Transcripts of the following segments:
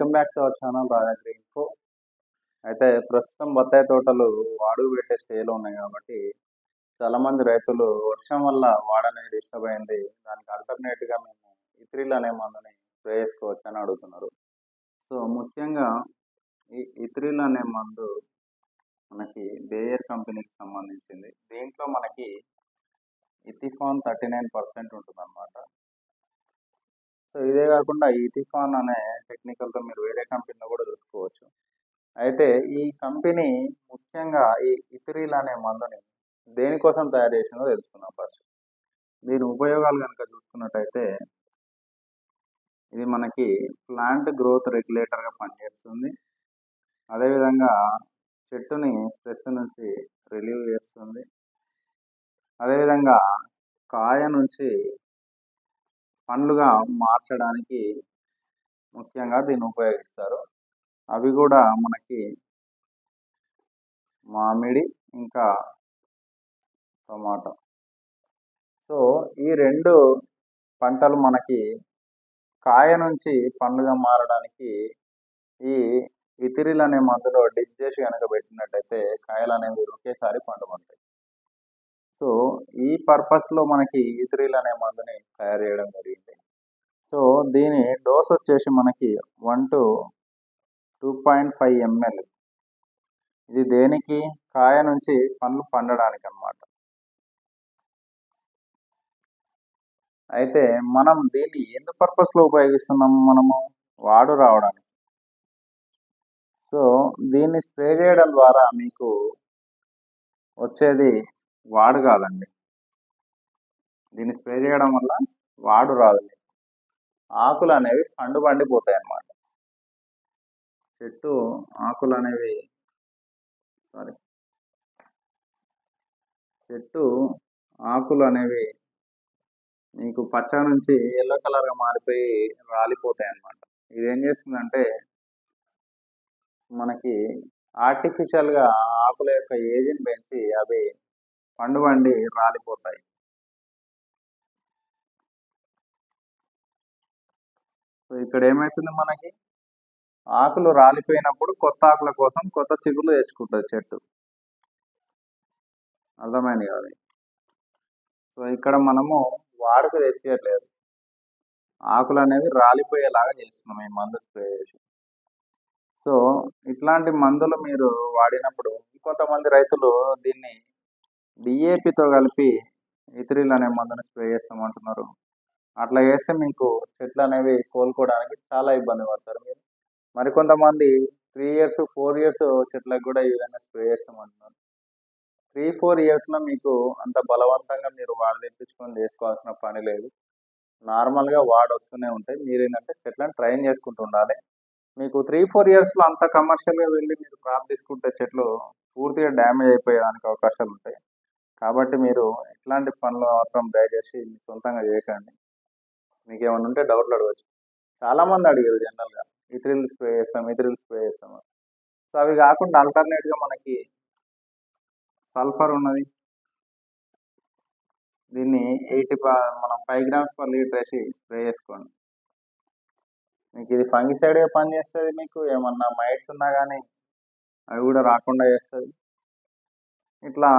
Welcome back to our channel Rajagri info అయితే ప్రస్తుతం బత్తాయి తోటలు వాడు పెట్టే స్టేలో ఉన్నాయి కాబట్టి చాలా మంది రైతులు వర్షం వల్ల వాడనే డిస్టర్బ్ అయింది. దానికి అల్టర్నేట్గా గా మేము ఇత్రిల్ అనే మందుని స్ప్రే చేసుకోవచ్చు అని అడుగుతున్నారు. సో ముఖ్యంగా ఈ ఇత్రిల్ అనే మందు మనకి బేయర్ కంపెనీకి సంబంధించింది. దీంట్లో మనకి ఇథిఫాన్ థర్టీ నైన్ పర్సెంట్ ఉంటుంది అనమాట సో ఇదే కాకుండా ఈ అనే టెక్నికల్తో మీరు వేరే కంపెనీలో కూడా చూసుకోవచ్చు. అయితే ఈ కంపెనీ ముఖ్యంగా ఈ ఇథిరిల్ అనే మందుని దేనికోసం తయారు చేసిందో తెలుసుకున్నాం ఫస్ట్. దీని ఉపయోగాలు కనుక చూసుకున్నట్టయితే ఇది మనకి ప్లాంట్ గ్రోత్ రెగ్యులేటర్గా పనిచేస్తుంది. అదేవిధంగా చెట్టుని స్ట్రెస్ నుంచి రిలీవ్ చేస్తుంది. అదేవిధంగా కాయ నుంచి పండ్లుగా మార్చడానికి ముఖ్యంగా దీన్ని ఉపయోగిస్తారు. అవి కూడా మనకి మామిడి ఇంకా టమాటో. సో ఈ రెండు పంటలు మనకి కాయ నుంచి పండుగ మారడానికి ఈ ఇతిరిలు అనే మందులో డిప్ చేసి కనుక పెట్టినట్టయితే కాయలు అనేవి ఒకేసారి పండుకుంటాయి. సో ఈ పర్పస్లో మనకి ఇతిరిల్ అనే మందుని తయారు చేయడం జరిగింది. సో దీని డోస్ వచ్చేసి మనకి one to two point five ml. ఇది దేనికి? కాయ నుంచి పండ్లు పండడానికి అన్నమాట అయితే మనం దీన్ని ఎందు పర్పస్లో ఉపయోగిస్తున్నాము మనము? వాడు రావడానికి. సో దీన్ని స్ప్రే చేయడం ద్వారా మీకు వచ్చేది వాడు కాదండి. దీన్ని స్ప్రే చేయడం వల్ల వాడు రాదు ఆకులు అనేవి పండు పండిపోతాయి అన్నమాట చెట్టు ఆకులు అనేవి సారీ. చెట్టు ఆకులు అనేవి మీకు పచ్చ నుంచి ఎల్లో కలర్గా మారిపోయి రాలిపోతాయి అన్నమాట ఇది ఏం చేస్తుందంటే మనకి ఆర్టిఫిషియల్గా ఆకుల యొక్క ఏజ్ని పెంచి అవి పండువండి రాలిపోతాయి. సో ఇక్కడ ఏమవుతుంది మనకి? ఆకులు రాలిపోయినప్పుడు కొత్త ఆకుల కోసం కొత్త చిగుళ్ళు తెచ్చుకుంటుంది చెట్టు. అర్థమైంది కాదు సో ఇక్కడ మనము వాడుక తెచ్చేయట్లేదు. ఆకులు అనేవి రాలిపోయేలాగా చేస్తున్నాం ఈ మందు స్ప్రే చేసి. సో ఇట్లాంటి మందులు మీరు వాడినప్పుడు ఇంకొంతమంది రైతులు దీన్ని డిఏపితో కలిపి e ఇథిరిల్ అనే మందుని స్ప్రే చేస్తామంటున్నారు. అట్లా చేస్తే మీకు చెట్లు అనేవి కోలుకోవడానికి చాలా ఇబ్బంది పడతారు మీరు. మరికొంతమంది త్రీ ఇయర్స్ ఫోర్ ఇయర్స్ చెట్లకు కూడా ఈ విధంగా స్ప్రే చేస్తామంటున్నారు. త్రీ ఫోర్ ఇయర్స్లో మీకు అంత బలవంతంగా మీరు వాడు తెప్పించుకొని చేసుకోవాల్సిన పని లేదు. నార్మల్గా వాడు వస్తూనే ఉంటాయి. మీరు ఏంటంటే చెట్లను ట్రైన్ చేసుకుంటూ ఉండాలి. మీకు త్రీ ఫోర్ ఇయర్స్లో అంత కమర్షియల్గా వెళ్ళి మీరు క్రాప్ తీసుకుంటే చెట్లు పూర్తిగా డ్యామేజ్ అయిపోయేదానికి అవకాశాలు ఉంటాయి. కాబట్టి మీరు ఎట్లాంటి పనులు మాత్రం దయచేసి మీ సొంతంగా చేయకండి. మీకు ఏమైనా ఉంటే డౌట్లు అడగచ్చు. చాలామంది అడిగారు జనరల్గా ఇతరులు స్ప్రే చేస్తాం ఇతరులు స్ప్రే చేస్తాం సో అవి కాకుండా ఆల్టర్నేట్గా మనకి సల్ఫర్ ఉన్నది. దీన్ని ఎయిటీ మనం ఫైవ్ గ్రామ్స్ పర్ లీటర్ వేసి స్ప్రే చేసుకోండి. మీకు ఇది ఫంగిసైడ్గా పనిచేస్తుంది మీకు ఏమన్నా మైట్స్ ఉన్నా కానీ అవి కూడా రాకుండా చేస్తుంది. ఇట్లా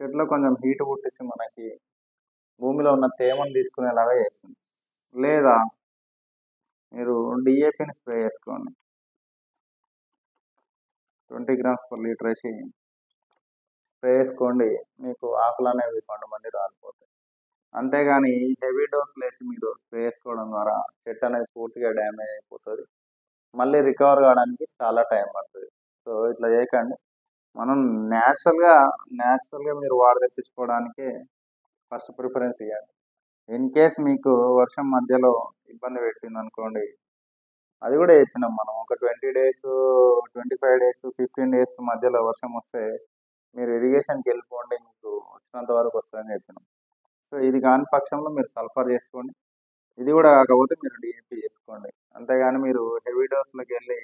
చెట్లో కొంచెం హీట్ పుట్టించి మనకి భూమిలో ఉన్న తేమను తీసుకునేలాగా చేస్తుంది. లేదా మీరు డిఏపిని స్ప్రే చేసుకోండి. ట్వంటీ గ్రామ్స్ పర్ లీటర్ వేసి స్ప్రే చేసుకోండి. మీకు ఆకులు అనేవి పండు మంది రాలిపోతాయి. అంతేగాని హెవీ డోసులు వేసి మీరు స్ప్రే చేసుకోవడం ద్వారా చెట్టు అనేది పూర్తిగా డ్యామేజ్ అయిపోతుంది. మళ్ళీ రికవర్ కావడానికి చాలా టైం పడుతుంది. సో ఇట్లా చేయకండి. మనం న్యాచురల్గా న్యాచురల్గా మీరు వాడ తెప్పించుకోవడానికే ఫస్ట్ ప్రిఫరెన్స్ ఇవ్వండి ఇన్ కేస్ మీకు వర్షం మధ్యలో ఇబ్బంది పెట్టింది అనుకోండి అది కూడా చెప్పినాం మనం. ఒక twenty days twenty five days fifteen days మధ్యలో వర్షం వస్తే మీరు ఇరిగేషన్కి వెళ్ళిపోండి మీకు వచ్చినంత వరకు వస్తుందని చెప్పినాం. సో ఇది కాని పక్షంలో మీరు సల్ఫర్ చేసుకోండి. ఇది కూడా కాకపోతే మీరు డిఏపి చేసుకోండి. అంతేగాని మీరు హెవీ డోస్లోకి వెళ్ళి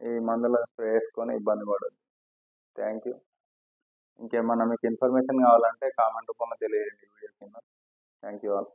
ఈ మందులు స్ప్రే చేసుకొని ఇబ్బంది పడదు థ్యాంక్ యూ ఇంకేమన్నా మీకు ఇన్ఫర్మేషన్ కావాలంటే కామెంట్ రూపంలో తెలియజేయండి వీడియో కింద. Thank you all